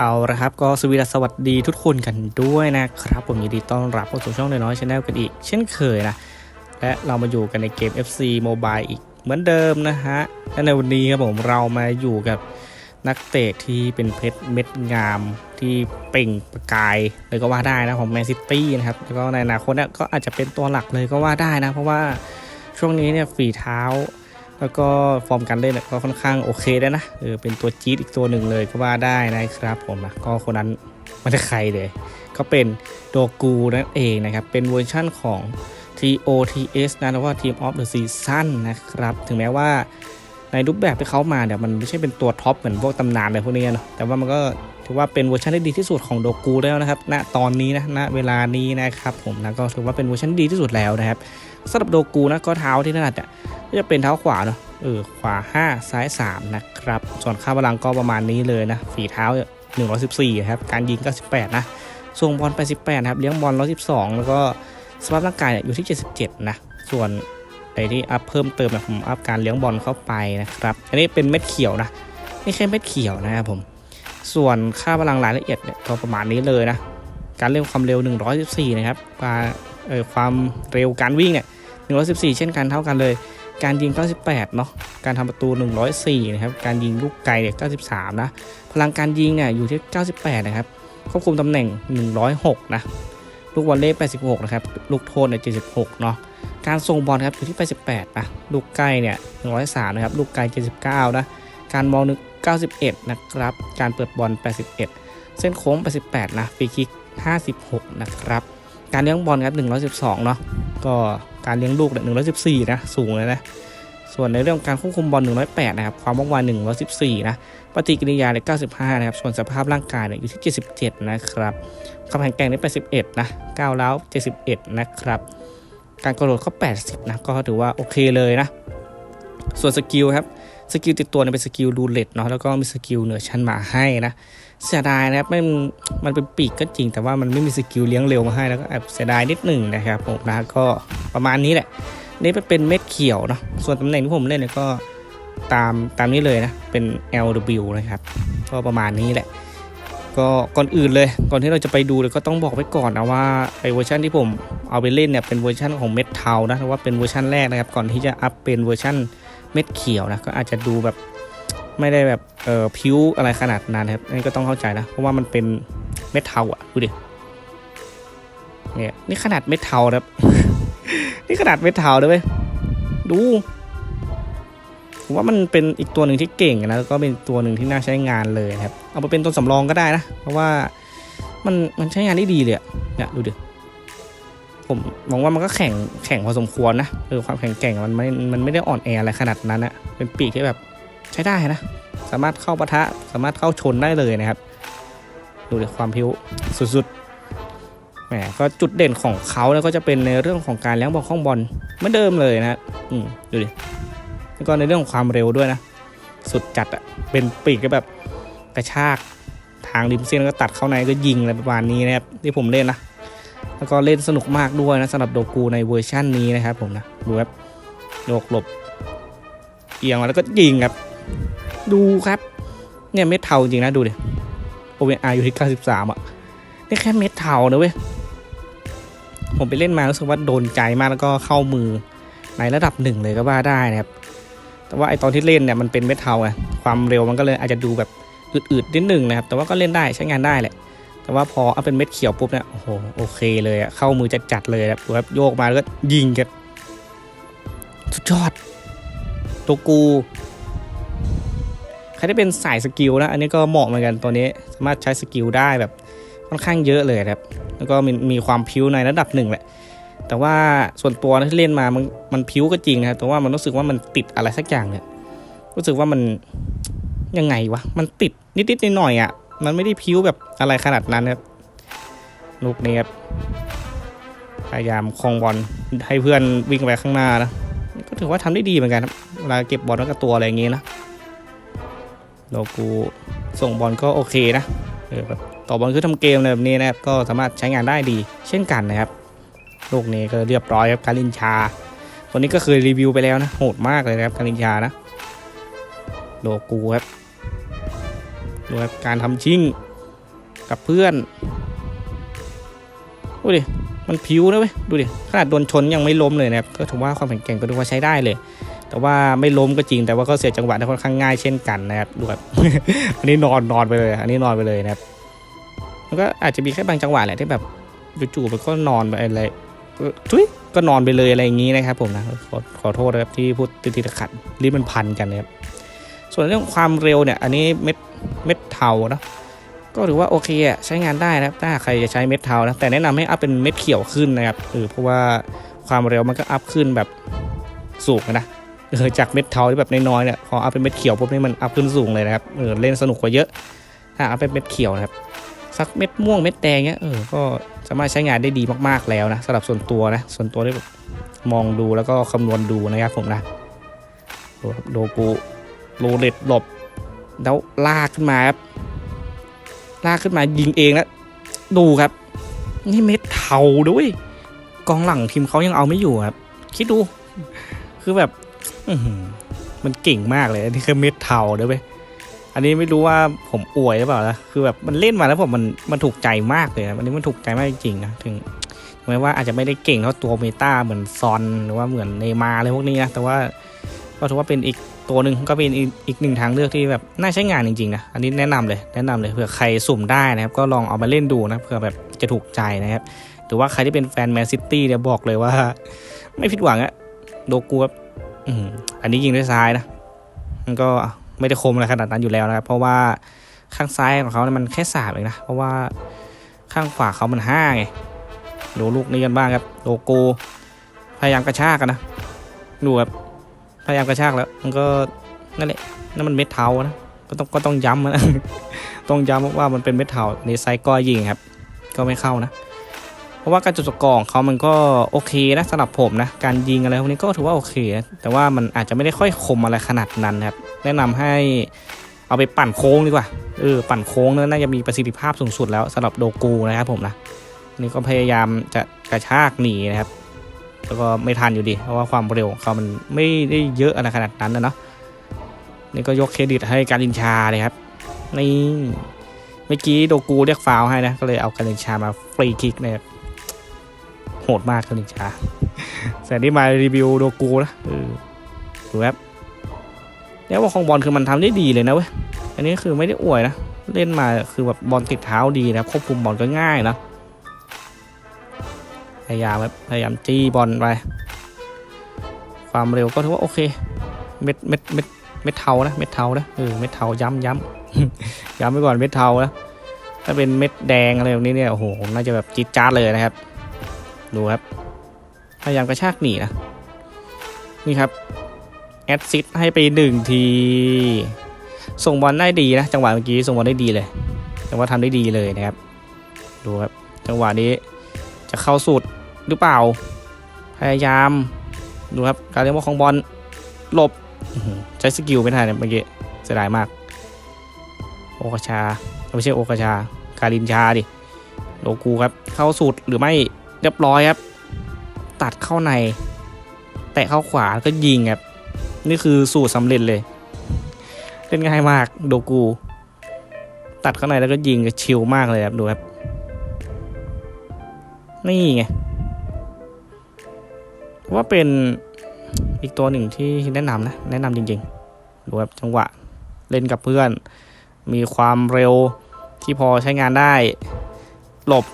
เอาละครับก็สวีดัสวัสดีทุกคนกันด้วยนะครับ ผมยินดีต้อนรับเข้าสู่ช่องน้อยชาแนลกันอีก เช่นเคยนะ และเรามาอยู่กันในเกม FC Mobile อีกเหมือนเดิมนะฮะและในวันนี้ครับผมเรามาอยู่กับนักเตะที่เป็นเพชรเม็ดงามที่เปล่งประกายเลยก็ว่าได้นะของแมนซิตี้นะครับแล้วก็ในอนาคตเนี่ยก็อาจจะเป็นตัวหลักเลยก็ว่าได้นะ เพราะว่าช่วงนี้เนี่ยฝีเท้า แล้วก็ฟอร์มการเล่นก็ค่อนข้างโอเคได้นะเออเป็นตัวจี๊ดอีกตัวหนึ่งเลยก็ว่าได้นะครับผมนะก็คนนั้นไม่ได้ใครเลย ก็เป็นโดกูนั่นเองนะครับ เป็นเวอร์ชั่นของ TOTS นะหรือว่า Team of the Season นะครับ ถึงแม้ว่าในรูปแบบที่เขามาเนี่ยมันไม่ใช่เป็นตัวท็อปเหมือนพวกตำนานอะไรพวกนี้เนาะแต่ว่ามันก็ถือว่าเป็นเวอร์ชันที่ดีที่สุดของโดกูแล้วนะครับ ณ ตอนนี้นะ ณ เวลานี้นะครับผมนะก็ถือว่าเป็นเวอร์ชันดีที่สุดแล้วนะครับ สำหรับโดกูนะก็เท้าที่ถนัดอะก็จะเป็นเท้าขวาเนาะเออขวา 5 ซ้าย 3 นะครับ ส่วนค่าพลังก็ประมาณนี้เลยนะฝีเท้า 114 ครับ การยิง 98 นะส่งบอลไป 18 นะครับ เลี้ยงบอล 112 แล้วก็สภาพร่างกายเนี่ยอยู่ที่ 77 นะ ส่วนไอ้ที่อัพเพิ่มเติมนะผมอัพการเลี้ยงบอลเข้าไปนะครับ อันนี้เป็นเม็ดเขียวนะ นี่แค่เม็ดเขียวนะครับผม ส่วนค่าพลังรายละเอียดเนี่ยก็ประมาณนี้เลยนะ การเร่งความเร็ว 114 นะครับการ เออความเร็วการวิ่งเนี่ย114 เช่นกันเท่ากันเลย การยิง 98 เนาะการทำประตู 104 นะครับ การยิงลูกไกลเนี่ย 93 นะ พลังการยิงเนี่ยอยู่ที่ 98 นะครับ ควบคุมตำแหน่ง 106 นะ ลูกวอลเล่ 86 นะครับ ลูกโทษเนี่ย 76 เนาะ การส่งบอลครับอยู่ที่ 88 นะ ลูกใกล้เนี่ย 103 นะครับ ลูกไกล 79 นะ การมองนึก 91 นะครับ การเปิดบอล 81 เส้นโค้ง 88 นะ ฟรีคิก 56 นะครับ การเลี้ยงบอลครับ112 เนาะก็การเลี้ยงลูกเนี่ย114 นะ สูงเลยนะ ส่วนในเรื่องการควบคุมบอล 108 นะครับ ความว่องไว114 นะ ปฏิกิริยาเนี่ย95 นะครับ ส่วนสภาพร่างกายเนี่ยอยู่ที่ 77 นะครับความแข็งแกร่งเนี่ย81 นะก้าวร้าว71 นะครับ การกระโดดก็ 80 นะ ก็ถือว่าโอเคเลยนะ ส่วนสกิลครับ สกิลติดตัวเนี่ยเป็นสกิลดูเล็ตเนาะแล้วก็มีสกิลเหนือชั้นมาให้นะเสียดายนะครับมันมันเป็นปีกก็จริง แต่ว่ามันไม่มีสกิลเลี้ยงเร็วมาให้แล้วก็แอบเสียดายนิดหนึ่งนะครับผมนะก็ประมาณนี้แหละนี่เป็นเม็ดเขียวเนาะส่วนตำแหน่งที่ผมเล่นเนี่ยก็ตามตามนี้เลยนะเป็น LW นะครับก็ประมาณนี้แหละก็ก่อนอื่นเลยก่อนที่เราจะไปดูเลยก็ต้องบอกไว้ก่อนนะว่าไอเวอร์ชันที่ผมเอาไปเล่นเนี่ยเป็นเวอร์ชันของเม็ดเทานะเพราะว่าเป็นเวอร์ชันแรกนะครับก่อนที่จะอัพเป็นเวอร์ชัน เม็ดเขียวนะก็อาจจะดูแบบไม่ได้แบบเออผิวอะไรขนาดนั้นครับนี่ก็ต้องเข้าใจนะ เพราะว่ามันเป็นเม็ดเทาอะดูดิเนี่ยนี่ขนาดเม็ดเทาครับ นี่ขนาดเม็ดเทาเลยเว้ยดูผมว่ามันเป็นอีกตัวหนึ่งที่เก่งนะแล้วก็เป็นตัวหนึ่งที่น่าใช้งานเลยครับ เอาไปเป็นตัวสำรองก็ได้นะ เพราะว่ามันมันใช้งานได้ดีเลยเนี่ยดูดิ ผมมองว่ามันก็แข่งแข่งพอสมควรนะเออความแข็งแกร่งมันไม่มันไม่ได้อ่อนแออะไรขนาดนั้นนะเป็นปีกที่แบบใช้ได้นะ สามารถเข้าปะทะสามารถเข้าชนได้เลยนะครับดูดิความพิ้วสุดๆแหมก็จุดเด่นของเขาเนี่ยก็จะเป็นในเรื่องของการเลี้ยงบอลข้องบอลเหมือนเดิมเลยนะอืมดูดิแล้วก็ในเรื่องของความเร็วด้วยนะ สุดจัดอะเป็นปีกก็แบบกระชากทางริมเส้นแล้วก็ตัดเข้าในก็ยิงอะไรประมาณนี้นะครับที่ผมเล่นนะ แล้วก็เล่นสนุกมากด้วยนะสำหรับโดกูในเวอร์ชั่นนี้นะครับผมนะดูครับโยกหลบ เอียงมาแล้วก็ยิงครับ ดูครับ เนี่ยเม็ดเทาจริงนะดูดิ OVR อยู่ที่ 93 อะ นี่แค่เม็ดเทานะเว้ย ผมไปเล่นมารู้สึกว่าโดนใจมากแล้วก็เข้ามือในระดับหนึ่งเลยก็ว่าได้นะครับ แต่ว่าไอตอนที่เล่นเนี่ยมันเป็นเม็ดเทาไงความเร็วมันก็เลยอาจจะดูแบบอืดๆนิดหนึ่งนะครับ แต่ว่าก็เล่นได้ใช้งานได้แหละ แต่ว่าพอเอาเป็นเม็ดเขียวปุ๊บเนี่ยโอ้โหโอเคเลยอะเข้ามือจัดๆเลยครับบโยกมาแล้วก็ยิงกันสุดยอดตัวกูใครที่เป็นสายสกิลนะอันนี้ก็เหมาะเหมือนกันตัวนี้สามารถใช้สกิลได้แบบค่อนข้างเยอะเลยครับ แล้วก็มีมีความพิ้วในระดับหนึ่งแหละ แต่ว่าส่วนตัวนะที่เล่นมามันมันพิ้วก็จริงนะครับแต่ว่ามันรู้สึกว่ามันติดอะไรสักอย่างเนี่ยรู้สึกว่ามันยังไงวะมันติดนิดๆหน่อยๆอะ มันไม่ได้พิ้วแบบอะไรขนาดนั้นครับลูกนี้ครับพยายามคลองบอลให้เพื่อนวิ่งไปข้างหน้านะก็ถือว่าทำได้ดีเหมือนกันครับเวลาเก็บบอลแล้วก็ตัวอะไรอย่างงี้นะโลกูส่งบอลก็โอเคนะเออแบบต่อบอลคือทำเกมอะไรแบบนี้นะครับก็สามารถใช้งานได้ดี เช่นกันนะครับลูกนี้ก็เรียบร้อยครับการินชาตัวนี้ก็เคยรีวิวไปแล้วนะโหดมากเลยนะครับการินชานะโลกูครับ ดูครับการทำชิ่งกับเพื่อนดูดิมันพิ้วนะเว้ยดูดิขนาดโดนชนยังไม่ล้มเลยนะครับก็ถือว่าความแข็งแกร่งก็ถือว่าใช้ได้เลย แต่ว่าไม่ล้มก็จริงแต่ว่าก็เสียจังหวะได้ค่อนข้างง่ายเช่นกันนะครับดูแบบอันนี้นอนนอนไปเลยอันนี้นอนไปเลยนะครับมันก็อาจจะมีแค่บางจังหวะแหละที่แบบจู่ๆมันก็นอนไปอะไรเออทุยก็นอนไปเลยอะไรอย่างนี้นะครับผมนะขอขอโทษนะครับที่พูดติดติดขัดลิ้นมันพันกันนะครับ ส่วนเรื่องความเร็วเนี่ย อันนี้เม็ดเม็ดเทานะก็ถือว่าโอเคอะใช้งานได้นะครับ ถ้าใครจะใช้เม็ดเทานะแต่แนะนำให้อัพเป็นเม็ดเขียวขึ้นนะครับเออเพราะว่าความเร็วมันก็อัพขึ้นแบบสูงนะเออจากเม็ดเทาที่แบบน้อยๆเนี่ยพอเอาเป็นเม็ดเขียวปุ๊บนี่มันอัพขึ้นสูงเลยนะครับเออเล่นสนุกกว่าเยอะ ถ้าเอาเป็นเม็ดเขียวนะครับสักเม็ดม่วงเม็ดแดงเนี้ยเออก็สามารถใช้งานได้ดีมากๆแล้วนะสำหรับส่วนตัวนะส่วนตัวที่แบบมองดูแล้วก็คำนวณดูนะครับผมนะดูครับโดกู โรเลตหลบ แล้วลากขึ้นมาครับลากขึ้นมายิงเองแล้วดูครับ นี่เม็ดเทาด้วย กองหลังทีมเขายังเอาไม่อยู่ครับ คิดดู คือแบบมันเก่งมากเลยอันนี้คือเม็ดเทาด้วยเว้ยอันนี้ไม่รู้ว่าผมอวยหรือเปล่านะคือแบบมันเล่นมาแล้วผมมันมันถูกใจมากเลยนะอันนี้มันถูกใจมากจริงๆนะถึงแม้ว่าอาจจะไม่ได้เก่งเท่าตัวเมตาเหมือนซอนหรือว่าเหมือนเนมาอะไรพวกนี้นะแต่ว่าก็ถือว่าเป็นอีก ตัวหนึ่งก็เป็นอีกหนึ่งทางเลือกที่แบบน่าใช้งานจริงๆนะอันนี้แนะนำเลยแนะนำเลยเผื่อใครสุ่มได้นะครับก็ลองเอามาเล่นดูนะเผื่อแบบจะถูกใจนะครับหรือว่าใครที่เป็นแฟนแมนซิตี้เนี่ยบอกเลยว่า ไม่ผิดหวังอะโดกูครับอืมอันนี้ยิงด้วยซ้ายนะมันก็ไม่ได้คมอะไรขนาดนั้นอยู่แล้วนะครับเพราะว่าข้างซ้ายของเขาเนี่ยมันแค่สามเองนะเพราะว่าข้างขวาเขามันห้าไงดูลูกนี้กันบ้างครับโลโก้พยายามกระชากกันนะดูครับ พยายามกระชากแล้ว มันก็นั่นแหละนั่นมันเม็ดเทานะก็ต้องก็ต้องย้ำนะต้องย้ำว่ามันเป็นเม็ดเทาในไซก็ยิงครับ ก็ไม่เข้านะ เพราะว่าการจุดสกอร์ของเขามันก็โอเคนะสำหรับผมนะการยิงอะไรพวกนี้ก็ถือว่าโอเคนะแต่ว่ามันอาจจะไม่ได้ค่อยคมอะไรขนาดนั้นนะครับ แนะนำให้เอาไปปั่นโค้งดีกว่าเออปั่นโค้งนี่ยน่าจะมีประสิทธิภาพสูงสุดแล้วสำหรับโดกูนะครับผมนะนี่ก็พยายามจะกระชากหนีนะครับ แล้วก็ไม่ทันอยู่ดี เพราะว่าความเร็วของเขามันไม่ได้เยอะอะไรขนาดนั้นนะเนาะนี่ก็ยกเครดิตให้การินชาเลยครับนี่เมื่อกี้โดกูเรียกฟาวให้นะ ก็เลยเอาการินชามาฟรีคิกนะครับโหดมากการินชาแต่นี่มารีวิวโดกูนะดูครับแล้วว่าของบอลคือมันทำได้ดีเลยนะเว้ยอันนี้คือไม่ได้อวยนะเล่นมาคือแบบบอลติดเท้าดีนะควบคุมบอลก็ง่ายนะ พยายามครับพยายามจี้บอลไป ความเร็วก็ถือว่าโอเค เม็ดเม็ดเม็ดเม็ดเทานะ เม็ดเทานะ เออ เม็ดเทาย้ำย้ำย้ำไปก่อน เม็ดเทานะ ถ้าเป็นเม็ดแดงอะไรแบบนี้เนี่ย โอ้โห น่าจะแบบจี๊ดจ๊าดเลยนะครับ ดูครับ พยายามกระชากหนีนะ นี่ครับ แอดซิดให้ไปหนึ่งที ส่งบอลได้ดีนะ จังหวะเมื่อกี้ส่งบอลได้ดีเลย จังหวะทำได้ดีเลยนะครับ ดูครับ จังหวะนี้จะเข้าสุด หรือเปล่า พยายามดูครับการเลี้ยงบอลของบอลหลบใช้สกิลไม่ทันเนี่ยเมื่อกี้เสียดายมาก โอกาชาไม่ใช่โอกาชา การินชาดิโลกูครับ เข้าสุดหรือไม่เรียบร้อยครับ ตัดเข้าใน แตะเข้าขวาแล้วก็ยิงครับ นี่คือสูตรสำเร็จเลย เล่นง่ายมากโดกู ตัดเข้าในแล้วก็ยิงชิลมากเลยครับดูครับ นี่ไง ว่าเป็นอีกตัวหนึ่งที่แนะนำนะ แนะนำจริงๆดูครับจังหวะเล่นกับเพื่อน มีความเร็วที่พอใช้งานได้ หลบ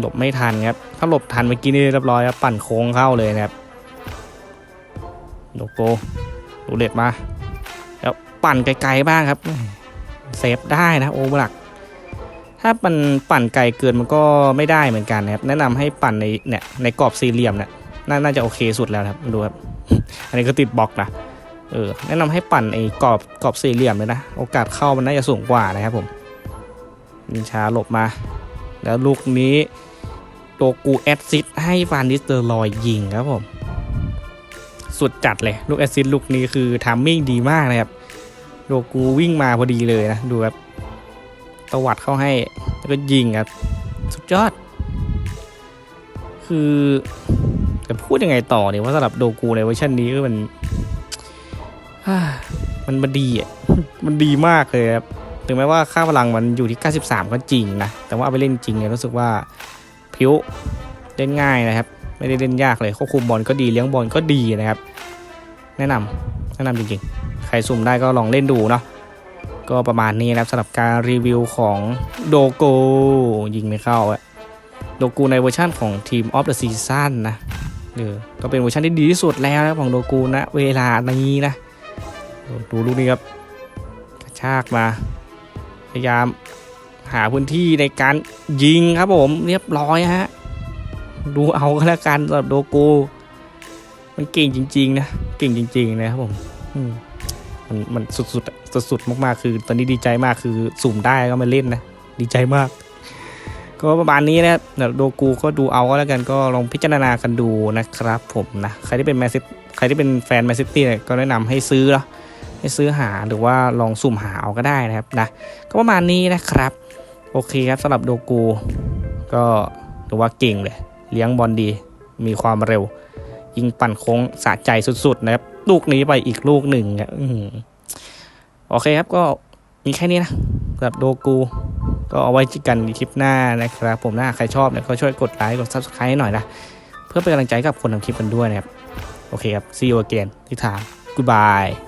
หลบไม่ทันครับ ถ้าหลบทันเมื่อกี้นี่เรียบร้อยครับปั่นโค้งเข้าเลยนะครับโลโก้ดูเด็ดมา แล้วปั่นไกลๆบ้างครับ เซฟได้นะโอเวอร์ลัก ถ้ามันปั่นไกลเกินมันก็ไม่ได้เหมือนกันนะครับ แนะนำให้ปั่นในเนี่ยในกรอบสี่เหลี่ยมเนี่ย น่าจะโอเคสุดแล้วครับดูครับ อันนี้ก็ติดบล็อกนะเออแนะนำให้ปั่นไอ้กรอบกรอบสี่เหลี่ยมเลยนะ โอกาสเข้ามันน่าจะสูงกว่านะครับผมนินชาหลบมา แล้วลูกนี้โตกูแอดซิดให้ฟานดิสเตอร์ลอยยิงครับผมสุดจัดเลยลูกแอดซิดลูกนี้คือทามมิ่งดีมากนะครับโดกูวิ่งมาพอดีเลยนะดูครับตวัดเข้าให้แล้วก็ยิงครับ สุดยอด คือ จะพูดยังไงต่อเนี่ยว่าสำหรับโดกูในเวอร์ชันนี้มันมันมันดีอะมันดีมากเลยครับถึงแม้ว่าค่าพลังมันอยู่ที่ 93 ก็จริงนะ แต่ว่าเอาไปเล่นจริงเนี่ยรู้สึกว่าพิ้วเล่นง่ายนะครับ ไม่ได้เล่นยากเลยควบคุมบอลก็ดีเลี้ยงบอลก็ดีนะครับ แนะนำแนะนำจริงๆ ใครสุ่มได้ก็ลองเล่นดูเนาะก็ประมาณนี้นะครับสำหรับการรีวิวของโดโกยิงไม่เข้าอะโดกูในเวอร์ชั่นของทีมออฟเดอะซีซั่นนะ เออก็เป็นเวอร์ชันที่ดีที่สุดแล้วนะของโดกูนะ เวลานี้นะดูลูกนี้ครับกระชากมา พยายามหาพื้นที่ในการยิงครับผมเรียบร้อยฮะดูเอาก็แล้วกันสำหรับโดกูมันเก่งจริง ๆ นะเก่งจริง ๆ นะครับผมมันมันสุดๆสุดๆมากๆคือ ตอนนี้ดีใจมากคือสุ่มได้ก็มาเล่นนะ ดีใจมาก ก็ประมาณนี้นะครับโดกูก็ดูเอาก็แล้วกันก็ลองพิจารณากันดูนะครับผมนะใครที่เป็นแมนซิใครที่เป็นแฟนแมนซิตี้เนี่ยก็แนะนำให้ซื้อเนาะให้ซื้อหาหรือว่าลองสุ่มหาเอาก็ได้นะครับนะก็ประมาณนี้นะครับ โอเคครับสำหรับโดกู ก็ถือว่าเก่งเลย เลี้ยงบอลดีมีความเร็ว ยิงปั่นโค้งสะใจสุดๆนะครับ ลูกนี้ไปอีกลูกหนึ่งอะโอเคครับก็มีแค่นี้นะสำหรับโดกู ก็เอาไว้กันคลิปหน้านะครับ ผมนะใครชอบเนี่ยก็ช่วยกดไลค์กด subscribe ให้หน่อยนะ เพื่อเป็นกำลังใจกับคนทำคลิปกันด้วยนะครับ โอเคครับ see you again ที่ทาง goodbye